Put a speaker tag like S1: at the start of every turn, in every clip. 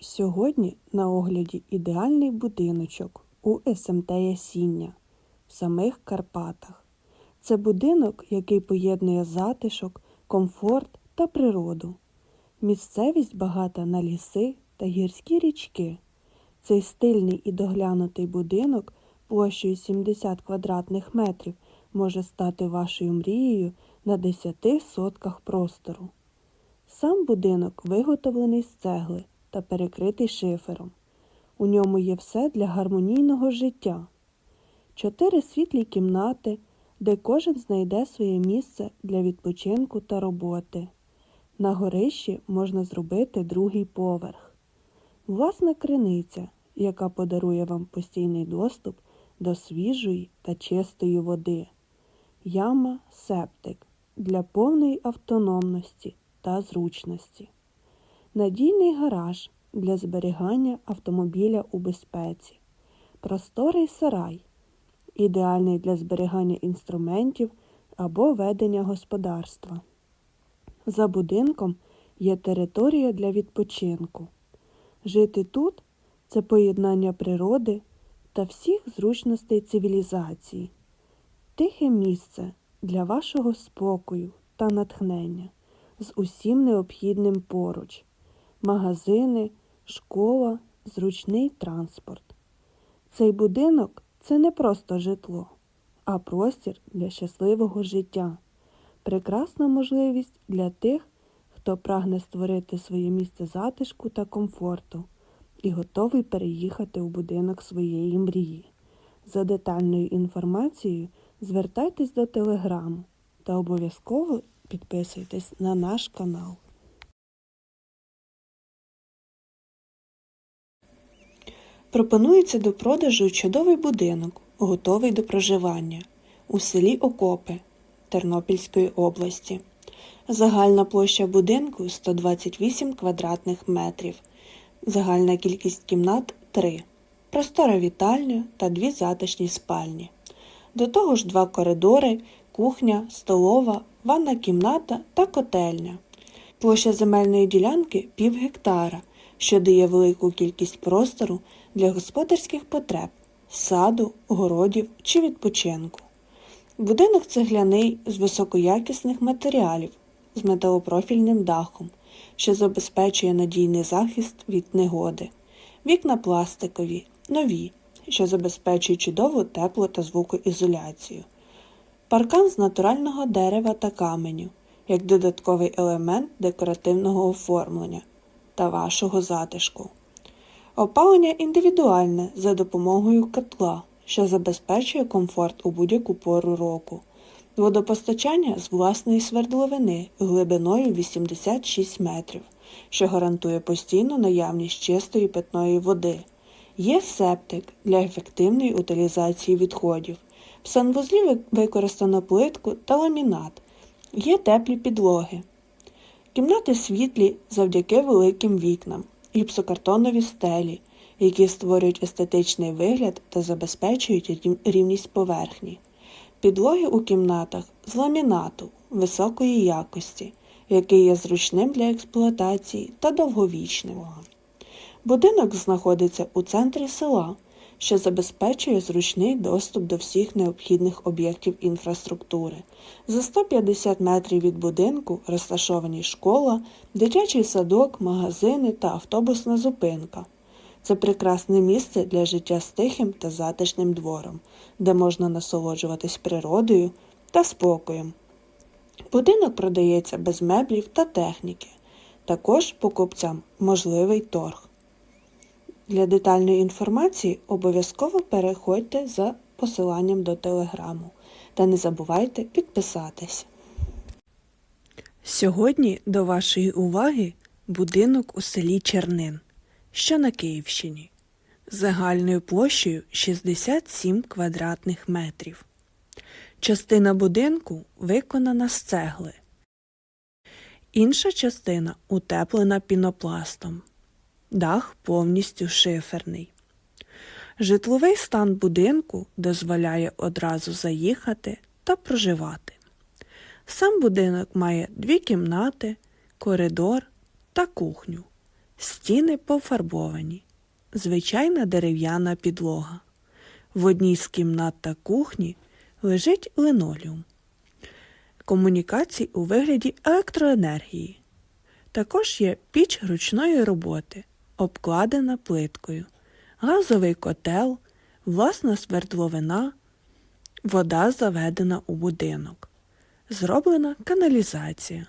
S1: Сьогодні на огляді ідеальний будиночок у СМТ Ясіння в самих Карпатах. Це будинок, який поєднує затишок, комфорт та природу. Місцевість багата на ліси та гірські річки. Цей стильний і доглянутий будинок площею 70 квадратних метрів може стати вашою мрією на 10 сотках простору. Сам будинок виготовлений з цегли та перекритий шифером. У ньому є все для гармонійного життя. Чотири світлі кімнати, де кожен знайде своє місце для відпочинку та роботи. На горищі можна зробити другий поверх. Власна криниця, яка подарує вам постійний доступ до свіжої та чистої води. Яма септик для повної автономності та зручності. Надійний гараж для зберігання автомобіля у безпеці. Просторий сарай ідеальний для зберігання інструментів або ведення господарства. За будинком є територія для відпочинку. Жити тут це поєднання природи та всіх зручностей цивілізації, тихе місце для вашого спокою та натхнення з усім необхідним поруч, магазини, школа, зручний транспорт. Цей будинок це не просто житло, а простір для щасливого життя, прекрасна можливість для тих, хто прагне створити своє місце затишку та комфорту і готовий переїхати у будинок своєї мрії. За детальною інформацією звертайтесь до телеграму та обов'язково підписуйтесь на наш канал. Пропонується до продажу чудовий будинок, готовий до проживання у селі Окопи Тернопільської області. Загальна площа будинку 128 квадратних метрів. Загальна кількість кімнат 3. Простора вітальня та дві затишні спальні. До того ж два коридори, кухня, столова, ванна кімната та котельня. Площа земельної ділянки пів гектара, що дає велику кількість простору для господарських потреб, саду, городів чи відпочинку. Будинок цегляний з високоякісних матеріалів з металопрофільним дахом, що забезпечує надійний захист від негоди, вікна пластикові, нові, що забезпечують чудову тепло та звукоізоляцію, паркан з натурального дерева та каменю, як додатковий елемент декоративного оформлення та вашого затишку. Опалення індивідуальне за допомогою котла, що забезпечує комфорт у будь-яку пору року. Водопостачання з власної свердловини глибиною 86 метрів, що гарантує постійну наявність чистої питної води. Є септик для ефективної утилізації відходів. В санвузлі використано плитку та ламінат. Є теплі підлоги. Кімнати світлі завдяки великим вікнам, гіпсокартонові стелі, які створюють естетичний вигляд та забезпечують рівність поверхні. Підлоги у кімнатах з ламінату високої якості, який є зручним для експлуатації та довговічним. Будинок знаходиться у центрі села, що забезпечує зручний доступ до всіх необхідних об'єктів інфраструктури. За 150 метрів від будинку розташовані школа, дитячий садок, магазини та автобусна зупинка. Це прекрасне місце для життя з тихим та затишним двором, де можна насолоджуватись природою та спокоєм. Будинок продається без меблів та техніки. Також покупцям можливий торг. Для детальної інформації обов'язково переходьте за посиланням до телеграму та не забувайте підписатись. Сьогодні до вашої уваги будинок у селі Чернин що на Київщині, загальною площею 67 квадратних метрів. Частина будинку виконана з цегли. Інша частина утеплена пінопластом. Дах повністю шиферний. Житловий стан будинку дозволяє одразу заїхати та проживати. Сам будинок має дві кімнати, коридор та кухню Стіни пофарбовані. Звичайна дерев'яна підлога. В одній з кімнат та кухні лежить линолеум. Комунікацій у вигляді електроенергії. Також є піч ручної роботи, обкладена плиткою, газовий котел, власна свердловина, вода заведена у будинок, зроблена каналізація.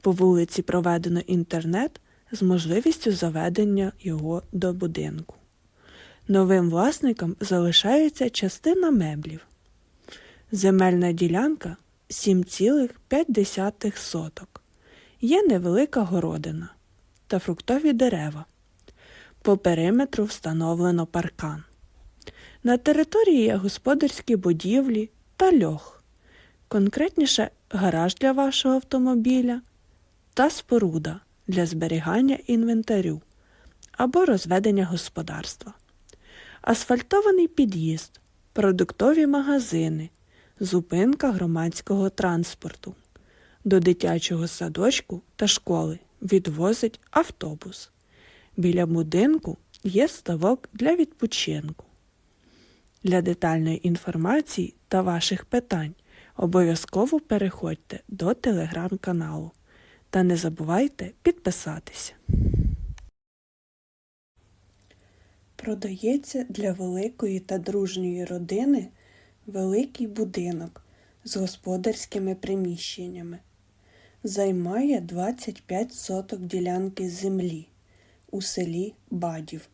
S1: По вулиці проведено інтернет з можливістю заведення його до будинку. Новим власникам залишається частина меблів. Земельна ділянка 7,5 соток. Є невелика городина та фруктові дерева. По периметру встановлено паркан. На території є господарські будівлі та льох, конкретніше гараж для вашого автомобіля та споруда для зберігання інвентарю або розведення господарства, асфальтований під'їзд, продуктові магазини, зупинка громадського транспорту. До дитячого садочку та школи відвозить автобус. Біля будинку є ставок для відпочинку. Для детальної інформації та ваших питань обов'язково переходьте до телеграм-каналу та не забувайте підписатися. Продається для великої та дружньої родини великий будинок з господарськими приміщеннями. Займає 25 соток ділянки землі у селі Бадів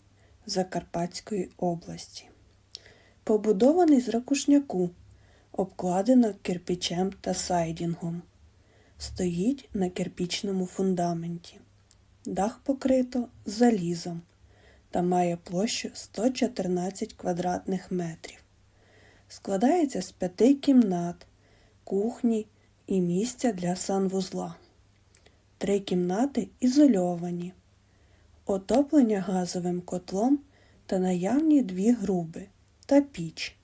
S1: Закарпатської області. Побудований з ракушняку, обкладено кирпичем та сайдінгом. Стоїть на кирпічному фундаменті. Дах покрито залізом та має площу 114 квадратних метрів. Складається з п'яти кімнат, кухні і місця для санвузла. Три кімнати ізольовані, отоплення газовим котлом та наявні дві груби та піч.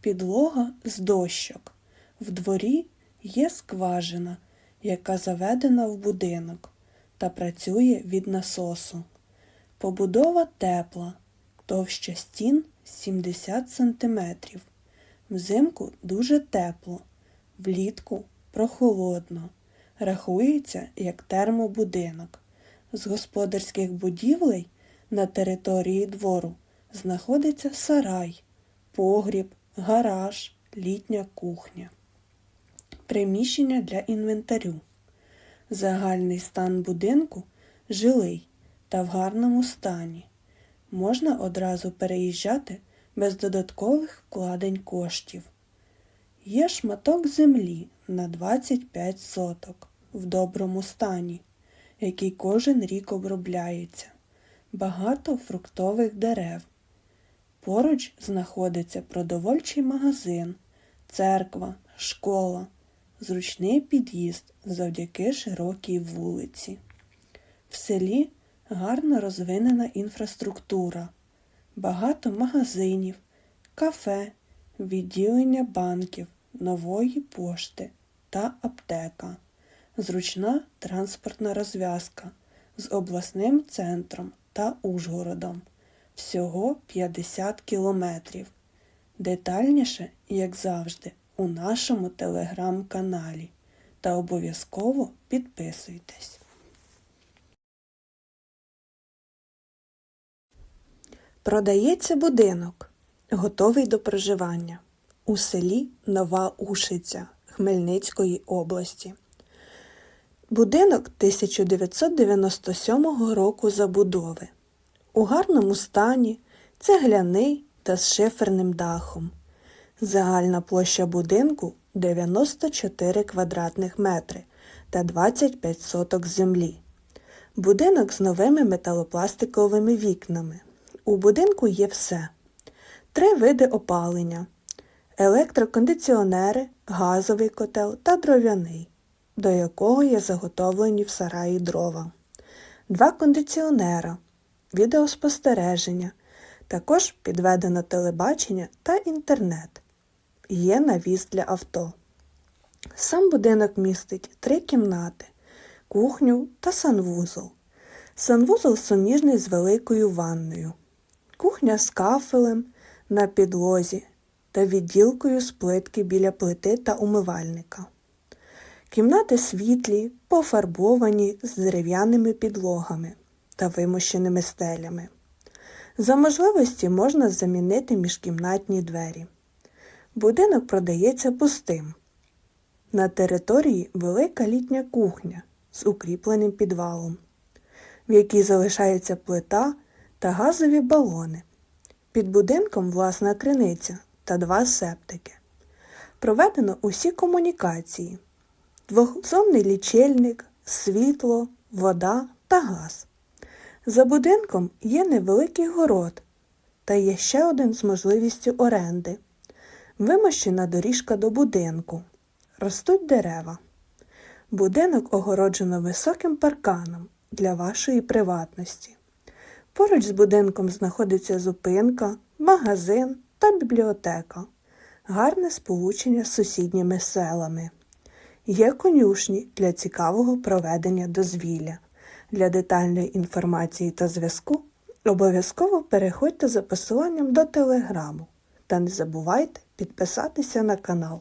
S1: Підлога з дощок. В дворі є скважина, яка заведена в будинок та працює від насосу. Побудова тепла, товща стін 70 см. Взимку дуже тепло, влітку прохолодно. Рахується як термобудинок. З господарських будівлей на території двору знаходиться сарай, погріб, гараж, літня кухня. Приміщення для інвентарю. Загальний стан будинку жилий та в гарному стані. Можна одразу переїжджати без додаткових вкладень коштів. Є шматок землі на 25 соток в доброму стані, який кожен рік обробляється. Багато фруктових дерев. Поруч знаходиться продовольчий магазин, церква, школа, зручний під'їзд завдяки широкій вулиці. В селі гарно розвинена інфраструктура, багато магазинів, кафе, відділення банків, нової пошти та аптека, зручна транспортна розв'язка з обласним центром та Ужгородом. Всього 50 кілометрів. Детальніше, як завжди, у нашому телеграм-каналі. Та обов'язково підписуйтесь. Продається будинок, готовий до проживання у селі Нова Ушиця Хмельницької області. Будинок 1997 року забудови. У гарному стані, цегляний та з шиферним дахом. Загальна площа будинку 94 квадратних метри та 25 соток землі. Будинок з новими металопластиковими вікнами. У будинку є все. Три види опалення, електрокондиціонери, газовий котел та дров'яний, до якого є заготовлені в сараї дрова, два кондиціонера, відеоспостереження, також підведено телебачення та інтернет. Є навіс для авто. Сам будинок містить три кімнати, кухню та санвузол. Санвузол суміжний з великою ванною. Кухня з кафелем на підлозі та відділкою з плитки біля плити та умивальника. Кімнати світлі, пофарбовані з дерев'яними підлогами та вимощеними стелями. За можливості можна замінити міжкімнатні двері. Будинок продається пустим. На території велика літня кухня з укріпленим підвалом, в якій залишається плита та газові балони. Під будинком власна криниця та два септики. Проведено усі комунікації: двохзонний лічильник, світло, вода та газ. За будинком є невеликий город та є ще один з можливістю оренди. Вимощена доріжка до будинку. Ростуть дерева. Будинок огороджено високим парканом для вашої приватності. Поруч з будинком знаходиться зупинка, магазин та бібліотека. Гарне сполучення з сусідніми селами. Є конюшні для цікавого проведення дозвілля. Для детальної інформації та зв'язку обов'язково переходьте за посиланням до телеграму та не забувайте підписатися на канал.